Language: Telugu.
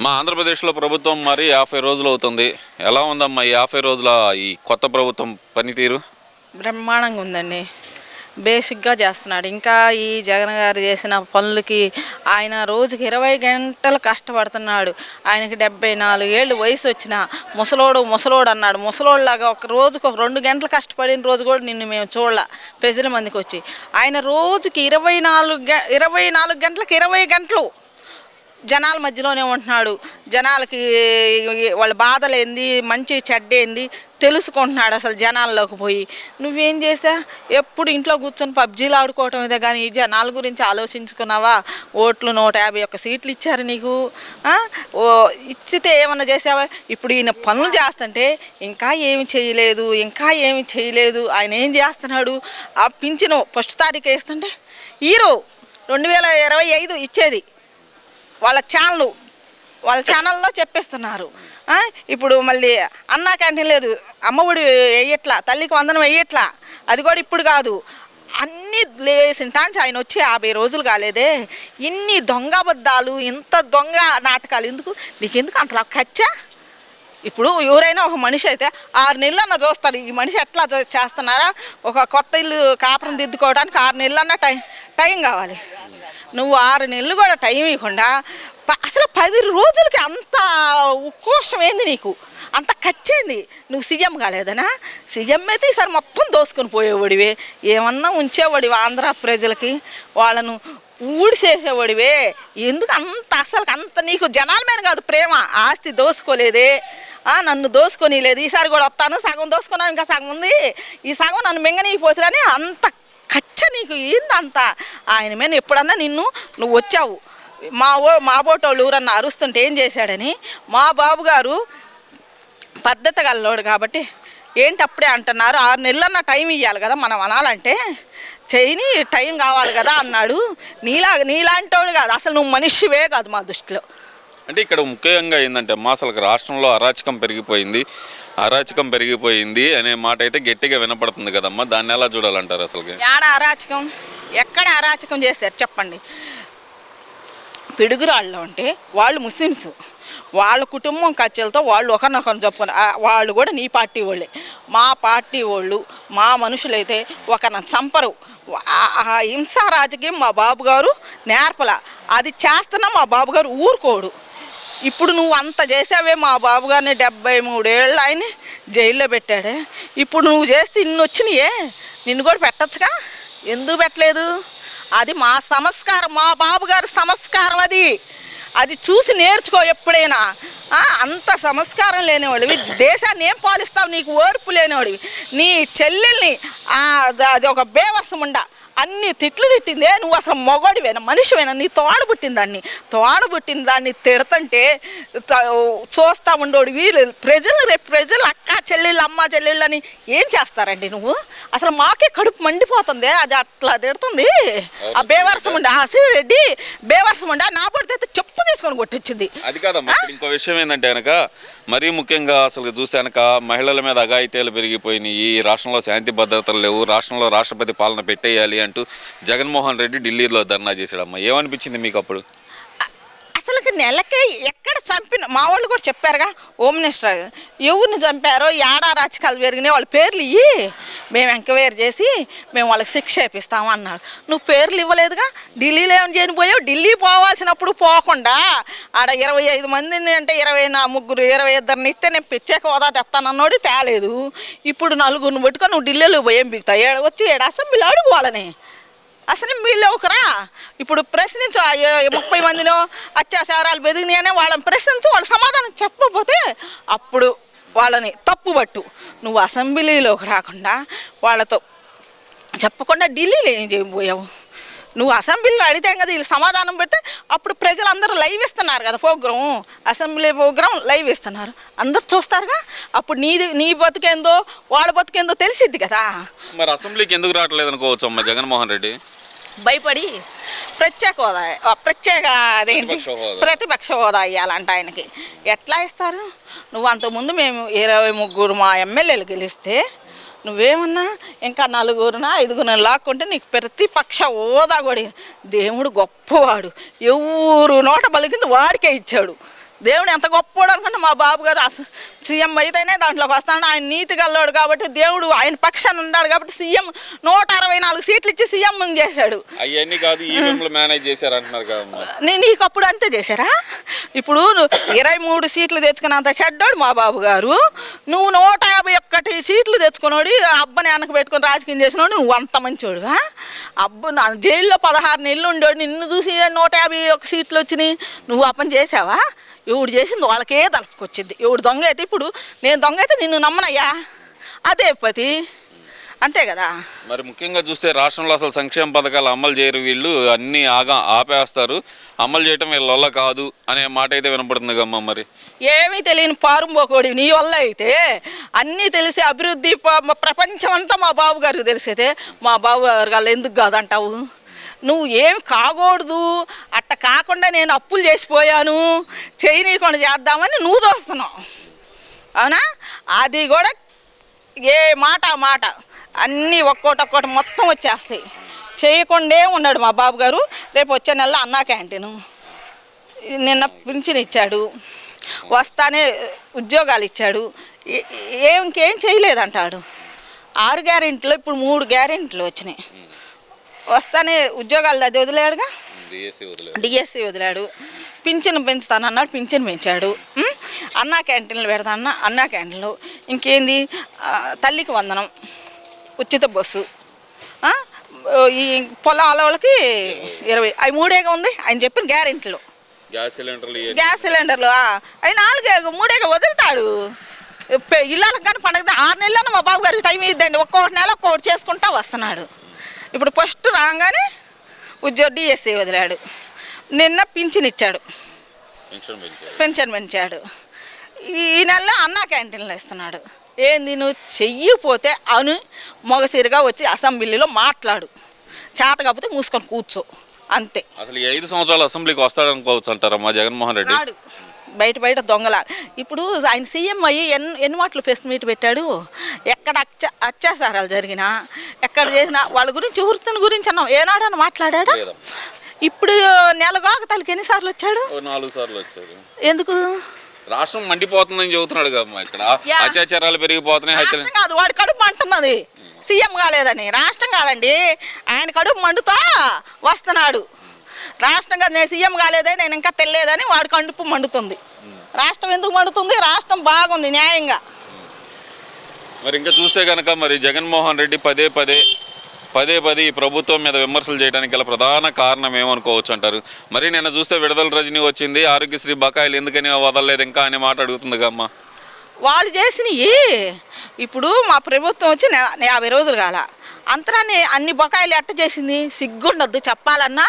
మా ఆంధ్రప్రదేశ్లో ప్రభుత్వం మరి యాభై రోజులు అవుతుంది. ఎలా ఉందమ్మా ఈ యాభై రోజుల ఈ కొత్త ప్రభుత్వం పనితీరు? బ్రహ్మాండంగా ఉందండి. బేసిక్గా చేస్తున్నాడు. ఇంకా ఈ జగన్ గారు చేసిన పనులకి ఆయన రోజుకి ఇరవై గంటలు కష్టపడుతున్నాడు. ఆయనకి డెబ్బై నాలుగు ఏళ్ళు వయసు వచ్చిన ముసలోడు ముసలోడు అన్నాడు. ముసలోడులాగా ఒక రోజుకు ఒక రెండు గంటలు కష్టపడిన రోజు కూడా నిన్ను మేము చూడాల. ప్రజల మందికి వచ్చి. ఆయన రోజుకి ఇరవై నాలుగు గ ఇరవై నాలుగు గంటలకు ఇరవై గంటలు. జనాల మధ్యలోనే ఉంటున్నాడు. జనాలకి వాళ్ళ బాధలేంది మంచి చెడ్డ ఏంది తెలుసుకుంటున్నాడు అసలు జనాల్లోకి పోయి. నువ్వేం చేసా ఎప్పుడు ఇంట్లో కూర్చొని పబ్జీలు ఆడుకోవటం ఇదే కానీ ఈ జనాల గురించి ఆలోచించుకున్నావా? ఓట్లు నూట యాభై ఒక్క సీట్లు ఇచ్చారు నీకు. ఓ ఇచ్చితే ఏమన్నా చేసావా ఇప్పుడు ఈయన పనులు చేస్తుంటే ఇంకా ఏమి చేయలేదు ఇంకా ఏమి చేయలేదు. ఆయన ఏం చేస్తున్నాడు? ఆ పింఛను ఫస్ట్ తారీఖు వేస్తుంటే హీరో రెండు వేల ఇరవై ఐదు ఇచ్చేది. వాళ్ళ ఛానల్ వాళ్ళ ఛానల్లో చెప్పేస్తున్నారు. ఇప్పుడు మళ్ళీ అన్నా క్యాంటీన్ లేదు అమ్మఒడి వేయట్లా తల్లికి వందనం వేయట్లా అది కూడా ఇప్పుడు కాదు. అన్ని లేసింటాంచి ఆయన వచ్చి యాభై రోజులు కాలేదే. ఇన్ని దొంగ అబద్ధాలు ఇంత దొంగ నాటకాలు ఎందుకు? నీకెందుకు అంతలా ఖచ్చా ఇప్పుడు ఎవరైనా ఒక మనిషి అయితే ఆరు నెలలన్నా చూస్తారు. ఈ మనిషి ఎట్లా చేస్తున్నారా? ఒక కొత్త ఇల్లు కాపురం దిద్దుకోవడానికి ఆరు నెలలన్నా టైం టైం కావాలి. నువ్వు ఆరు నెలలు కూడా టైం ఇవ్వకుండా అసలు పది రోజులకి అంత ఉక్కోషం ఏంది నీకు? అంత ఖర్చేంది నువ్వు సీఎం కాలేదనా? సీఎం అయితే ఈసారి మొత్తం దోసుకొని పోయేవాడివే. ఏమన్నా ఉంచేవాడివి ఆంధ్ర ప్రజలకి? వాళ్ళను ఊడిసేసేవాడివే. ఎందుకు అంత అసలు అంత నీకు జనాల మీద కాదు ప్రేమ. ఆస్తి దోసుకోలేదే. నన్ను దోసుకొని లేదు ఈసారి కూడా వస్తాను. సగం దోసుకున్నాను ఇంకా సగం ఉంది. ఈ సగం నన్ను మింగనీపోతురని అంత కచ్చ నీకు ఏందంత ఆయన మీద ఎప్పుడన్నా నిన్ను నువ్వు వచ్చావు. మా ఓ మా బోటోళ్ళు ఊరన్నా అరుస్తుంటే ఏం చేశాడని? మా బాబు గారు పద్ధతి గల్లోడు కాబట్టి ఏంటి అప్పుడే అంటున్నారు? ఆరు నెలలన్న టైం ఇవ్వాలి కదా మనం అనాలంటే. చేయని టైం కావాలి కదా అన్నాడు. నీలా నీలాంటోడు కాదు. అసలు నువ్వు మనిషివే కాదు మా దృష్టిలో. అంటే ఇక్కడ ముఖ్యంగా ఏంటంటే మా అసలు రాష్ట్రంలో అరాచకం పెరిగిపోయింది. అరాచకం పెరిగిపోయింది అనే మాట అయితే గట్టిగా వినపడుతుంది కదమ్మా. దాన్ని ఎలా చూడాలంటారు అసలు ఏడ అరాచకం? ఎక్కడ అరాచకం చేశారు చెప్పండి. పిడుగురాళ్ళు అంటే వాళ్ళు ముస్లిమ్స్. వాళ్ళ కుటుంబం ఖర్చులతో వాళ్ళు ఒకరినొకరిని చెప్పుకొని వాళ్ళు కూడా నీ పార్టీ వాళ్ళే. మా పార్టీ వాళ్ళు మా మనుషులైతే ఒకరిని చంపరు. ఆ- హింసా రాజకీయం మా బాబు గారు నేర్పల. అది చేస్తున్నా మా బాబు గారు ఊరుకోడు. ఇప్పుడు నువ్వు అంత చేసావే మా బాబుగారిని డెబ్బై మూడేళ్ళు ఆయన జైల్లో పెట్టాడే. ఇప్పుడు నువ్వు చేస్తే ఇన్ని వచ్చినాయే? నిన్ను కూడా పెట్టచ్చుగా? ఎందుకు పెట్టలేదు? అది మా సంస్కారం మా బాబుగారి సంస్కారం అది. అది చూసి నేర్చుకో ఎప్పుడైనా. అంత సంస్కారం లేనివాడివి. దేశాన్ని ఏం పాలిస్తావు? నీకు ఓర్పు లేనివాడివి. నీ చెల్లెల్ని అది- ఒక బేవర్సం అన్ని తిట్లు తిట్టిందే నువ్వు అసలు మొగోడివేనా మనిషివేనా? నీ తోడ పుట్టిన దాన్ని. తోడ పుట్టిన దాన్ని తిడతంటే చూస్తా ఉండోడు వీళ్ళు. ప్రజలు రేపు ప్రజలు అక్క చెల్లెళ్ళు అమ్మ చెల్లెళ్ళు అని ఏం చేస్తారండి నువ్వు? అసలు మాకే కడుపు మండిపోతుంది. అది అట్లా తిడుతుంది. ఆ బేవర్సం ఉండే ఆ రెడ్డి బేవర్సం ఉండే నా పడితే చెప్పు తీసుకొని కొట్టించింది. అది కాదమ్మా ఇంకో విషయం ఏంటంటే కనుక మరీ ముఖ్యంగా అసలు చూస్తే కనుక మహిళల మీద అఘాయిత్యాలు పెరిగిపోయినాయి. ఈ రాష్ట్రంలో శాంతి భద్రతలు లేవు. రాష్ట్రంలో రాష్ట్రపతి పాలన పెట్టేయాలి అంటూ జగన్మోహన్ రెడ్డి ఢిల్లీలో ధర్నా చేశాడమ్మా. ఏమనిపించింది మీకు అప్పుడు అసలుకి నెలకే ఎక్కడ చంపిన మా వాళ్ళు కూడా చెప్పారుగా హోమ్ మినిస్టర్ ఎవరిని చంపారో ఏడా రాజకాలు పెరిగినాయి వాళ్ళ పేర్లు ఇయ్యి. మేము ఎంక్వైరీ చేసి మేము వాళ్ళకి శిక్ష ఇప్పిస్తాము అన్నాడు. నువ్వు పేర్లు ఇవ్వలేదుగా? ఢిల్లీలో ఏం చేయని పోయావు ఢిల్లీ పోవాల్సినప్పుడు పోకుండా ఆడ ఇరవై ఐదు మందిని అంటే ఇరవై నా ముగ్గురు ఇరవై ఇద్దరిని ఇస్తే నేను ప్రత్యేక హోదా తెస్తానన్నోడి తేలేదు. ఇప్పుడు నలుగురిని పట్టుకొని నువ్వు ఢిల్లీలో పోయేం బిగుతావు ఏడ వచ్చి ఏడ అసెంబ్లీలో అడుగు వాళ్ళని. అసలు వీళ్ళు ఒకరా ఇప్పుడు ప్రశ్నించు ముప్పై మందినో అత్యాచారాలు బెదిగినాయనే వాళ్ళని ప్రశ్నించు వాళ్ళ సమాధానం చెప్పకపోతే అప్పుడు వాళ్ళని తప్పుబట్టు. నువ్వు అసెంబ్లీలోకి రాకుండా వాళ్ళతో చెప్పకుండా ఢిల్లీలో ఏం చేయబోయావు? నువ్వు అసెంబ్లీలో అడిగితే కదా వీళ్ళు సమాధానం పెడితే అప్పుడు ప్రజలందరూ లైవ్ ఇస్తున్నారు కదా ప్రోగ్రాం. అసెంబ్లీ ప్రోగ్రాం లైవ్ ఇస్తున్నారు. అందరు చూస్తారుగా? అప్పుడు నీది నీ బతుకేందో వాళ్ళ బతుకేందో తెలిసిద్ది కదా. మరి అసెంబ్లీకి ఎందుకు రావట్లేదు అనుకోవచ్చు అమ్మ జగన్మోహన్ రెడ్డి? భయపడి ప్రత్యేక హోదా ప్రత్యేక అదేంటి? ప్రతిపక్ష హోదా. ప్రతిపక్ష హోదా ఇవ్వాలంట ఆయనకి. ఎట్లా ఇస్తారు? నువ్వు అంతకుముందు మేము ఇరవై ముగ్గురు మా ఎమ్మెల్యేలు గెలిస్తే నువ్వేమన్నా ఇంకా నలుగురున ఐదుగురు లాక్కుంటే నీకు ప్రతిపక్ష హోదా కూడా దేవుడు గొప్పవాడు. ఎవరు నోట బలికింది వాడికే ఇచ్చాడు. దేవుడు ఎంత గొప్పోడు అనుకుంటే మా బాబు గారు సీఎం అయితేనే దాంట్లోకి వస్తాడు ఆయన నీతి గల్లోడు కాబట్టి దేవుడు ఆయన పక్షాన ఉన్నాడు కాబట్టి సీఎం నూట అరవై నాలుగు సీట్లు ఇచ్చి సీఎం చేశాడు. అవన్నీ కాదు మేనేజ్ చేశారు అంటున్నారు నేను నీకు అప్పుడు అంతే చేశారా? ఇప్పుడు నువ్వు ఇరవై మూడు సీట్లు తెచ్చుకున్నంత చెడ్డోడు మా బాబు గారు నువ్వు నూట యాభై ఒక్కటి సీట్లు తెచ్చుకున్నాడు అబ్బని వెనక పెట్టుకొని రాజకీయం చేసినాడు నువ్వు అంత మంచోడుగా అబ్బు నా జైల్లో పదహారు నెలలు ఉండోడు నిన్ను చూసి నూట యాభై ఒక్క సీట్లు వచ్చినాయి. నువ్వు ఆ పని చేసావా ఎవడు చేసింది వాళ్ళకే తలపుకొచ్చింది ఎవడు దొంగ అయితే ఇప్పుడు నేను దొంగ అయితే నిన్ను నమ్మనయ్యా? అదే పతి. అంతే కదా? మరి ముఖ్యంగా చూస్తే రాష్ట్రంలో అసలు సంక్షేమ పథకాలు అమలు చేయరు వీళ్ళు. అన్నీ ఆగా ఆపేస్తారు. అమలు చేయటం వీళ్ళ వల్ల కాదు అనే మాట అయితే వినపడుతుంది కమ్మా మరి. ఏమీ తెలియని పారుంబోకోడి నీ వల్ల అయితే అన్నీ తెలిసి అభివృద్ధి ప్రపంచం అంతా మా బాబు గారికి తెలిసేదే. మా బాబు గారు వాళ్ళు ఎందుకు కాదంటావు? నువ్వు ఏం కాకూడదు. అట్ట కాకుండా నేను అప్పులు చేసిపోయాను. చేయనీయకుండా చేద్దామని నువ్వు చూస్తున్నావు. అవునా? అది కూడా ఏ మాట ఆ మాట. అన్నీ ఒక్కోటి ఒక్కోటి మొత్తం వచ్చేస్తాయి. చేయకుండే ఉన్నాడు మా బాబు గారు. రేపు వచ్చే నెలలో అన్నా క్యాంటీను. నిన్న పింఛన్ ఇచ్చాడు. వస్తానే ఉద్యోగాలు ఇచ్చాడు. ఏ- ఏం ఇంకేం చేయలేదంటాడు. ఆరు గ్యారెంట్లు ఇప్పుడు మూడు గ్యారెంట్లు వచ్చినాయి. వస్తానే ఉద్యోగాలు అది వదిలేడుగా? డిఎస్సి వదిలాడు. పింఛన్ పెంచుతానన్నాడు పింఛన్ పెంచాడు? అన్నా క్యాంటీన్లు పెడతానన్నా అన్నా క్యాంటీన్లు. ఇంకేంది? తల్లికి వందనం ఉచిత బస్సు? ఈ పొలాల వాళ్ళకి ఇరవై అవి మూడేగా ఉంది? ఆయన చెప్పిన గ్యారెంటీలు. గ్యాస్ సిలిండర్లు. గ్యాస్ సిలిండర్లు అవి నాలుగే మూడేగా వదులుతాడు. ఇళ్ళకి కానీ పండగ ఆరు నెలలను మా బాబు గారికి టైం ఇద్దండి ఒక్కొక్కటి నెల ఒక్కొక్కటి చేసుకుంటా వస్తున్నాడు. ఇప్పుడు ఫస్ట్ రాగానే ఉద్యోగ డిఎస్సి వదిలాడు. నిన్న పింఛన్ ఇచ్చాడు పెన్షన్ పెంచాడు. ఈ నెలలో అన్నా క్యాంటీన్లు ఇస్తున్నాడు ఏంది నువ్వు చెయ్యిపోతే అను మొగసిరిగా వచ్చి అసెంబ్లీలో మాట్లాడు. చేత కాకపోతే మూసుకొని కూర్చో. అంతే. అసలు ఐదు సంవత్సరాలు అసెంబ్లీకి వస్తాడనుకోవచ్చు అంటారమ్మా జగన్మోహన్ రెడ్డి? నాడు బయట బయట దొంగల. ఇప్పుడు ఆయన సీఎం అయ్యి ఎన్ని ఎన్ని మాటలు ప్రెస్ మీట్ పెట్టాడు. ఎక్కడ అత్య అత్యాచారాలు జరిగినా ఎక్కడ చేసినా వాళ్ళ గురించి ఎవరితోని గురించి అన్నాం. ఏనాడని మాట్లాడాడా. ఇప్పుడు నెలగాక తలకి ఎన్నిసార్లు వచ్చాడు? నాలుగు సార్లు వచ్చారు ఎందుకు? రాష్ట్రం మండిపోతుందని చెబుతున్నాడు కదమ్మా ఇక్కడ. అత్యాచారాలు పెరిగిపోతున్నాయి కాదు వాడి కడుపు మంటున్నది. సీఎం కాలేదని. రాష్ట్రం కాదండి. ఆయన కడుపు మండుతా వస్తున్నాడు. రాష్ట్రం కాదు నేను సీఎం కాలేదే నేను ఇంకా తెలియదని వాడి కడుపు మండుతుంది. రాష్ట్రం ఎందుకు మండుతుంది? రాష్ట్రం బాగుంది న్యాయంగా. మరి ఇంకా చూస్తే కనుక మరి జగన్మోహన్ రెడ్డి పదే పదే పదే పదే ఈ ప్రభుత్వం మీద విమర్శలు చేయడానికి గల ప్రధాన కారణం ఏమనుకోవచ్చు అంటారు? మరి నిన్న చూస్తే విడుదల రజనీ వచ్చింది ఆరోగ్యశ్రీ బకాయిలు ఎందుకని వదలలేదు ఇంకా అనే మాట అడుగుతుంది అమ్మ వాళ్ళు చేసినవి ఇప్పుడు మా ప్రభుత్వం వచ్చి యాభై రోజులు కాల. అంతరాన్ని అన్ని బకాయిలు ఎట్ట చేసింది? సిగ్గుండొద్దు చెప్పాలన్నా?